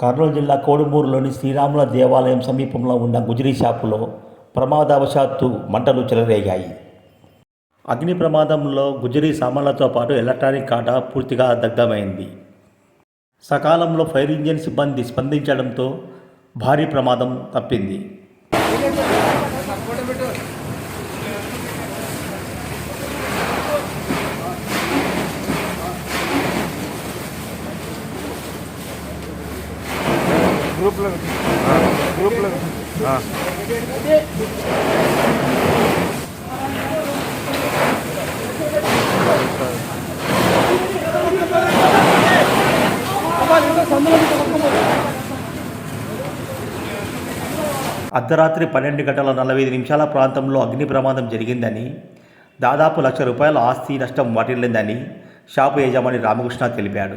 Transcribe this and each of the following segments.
కర్నూలు జిల్లా కోడుమూరులోని శ్రీరాముల దేవాలయం సమీపంలో ఉన్న గుజరీ షాపులో ప్రమాదవశాత్తు మంటలు చెలరేగాయి. అగ్ని ప్రమాదంలో గుజరీ సామాన్లతో పాటు ఎలక్ట్రానిక్ కాటా పూర్తిగా దగ్ధమైంది. సకాలంలో ఫైర్ ఇంజిన్ సిబ్బంది స్పందించడంతో భారీ ప్రమాదం తప్పింది. గ్రూప్లో గ్రూప్లో అర్ధరాత్రి పన్నెండు గంటల నలభై ఐదు నిమిషాల ప్రాంతంలో అగ్ని ప్రమాదం జరిగిందని దాదాపు లక్ష రూపాయల ఆస్తి నష్టం వాటిల్లిందని షాపు యజమాని రామకృష్ణ తెలిపాడు.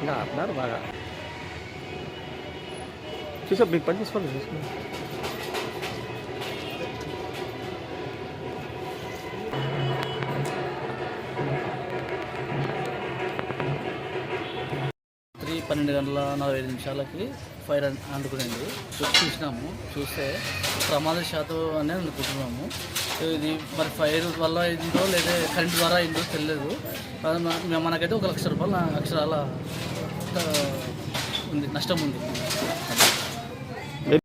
ఇంకా ఆపినారు బాగా. చూసా మీకు పని చేసుకోండి చూసుకో పన్నెండు గంటల నలభై ఐదు నిమిషాలకి ఫైర్ అన్- చూసినాము చూస్తే ప్రమాద శాతం అని అనుకుంటున్నాము. ఇది మరి ఫైర్ వల్ల అయిందో లేదా కరెంట్ ద్వారా అయిందో తెలియదు. మనకైతే ఒక లక్ష రూపాయల అక్షరాల ఉంది నష్టం ఉంది.